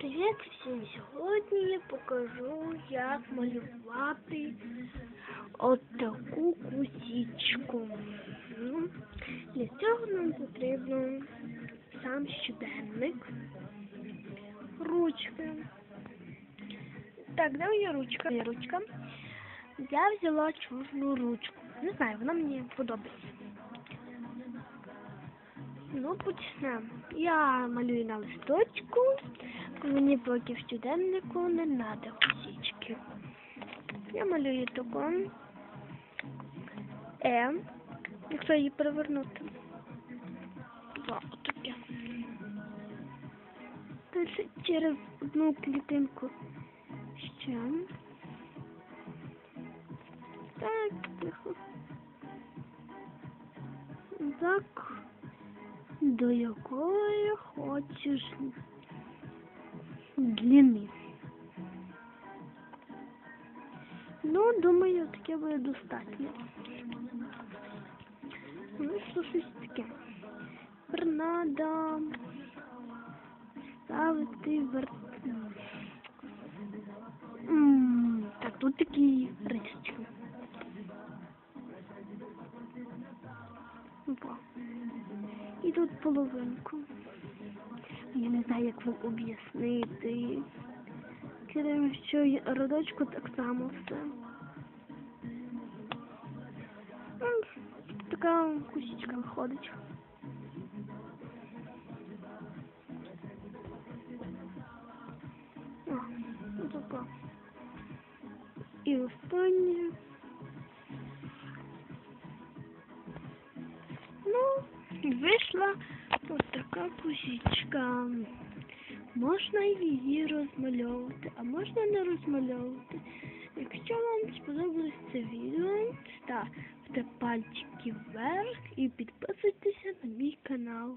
Привіт всім! Сьогодні покажу, як малювати от таку кусічку. Ну, Для цього нам потрібно сам щоденник, ручки. Так, де моя ручка? Моя ручка. Я взяла чорну ручку. Не знаю, вона мені подобається. Ну, почнемо. Я малюю на листочку. Мені поки в щоденнику не треба косички. Я малюю таку Е, якщо її перевернути. Два, отаке. Через одну клітинку ще. Так, тихо. Так, до якої хочеш длини. Ну, думаю, таке буде достатньо. Ну, що щось таке. Тепер надо ставити вер... Так, тут такі рисочки. Опа. І тут половинку. Я не знаю, як вам об'яснити. Кидаємо й родочку так само все. Така кусічка виходить. О, ну така. І останнє. Вийшла ось така кусічка. Можна її розмальовувати, а можна не розмальовувати. Якщо вам сподобалось це відео, ставте пальчики вверх і підписуйтеся на мій канал.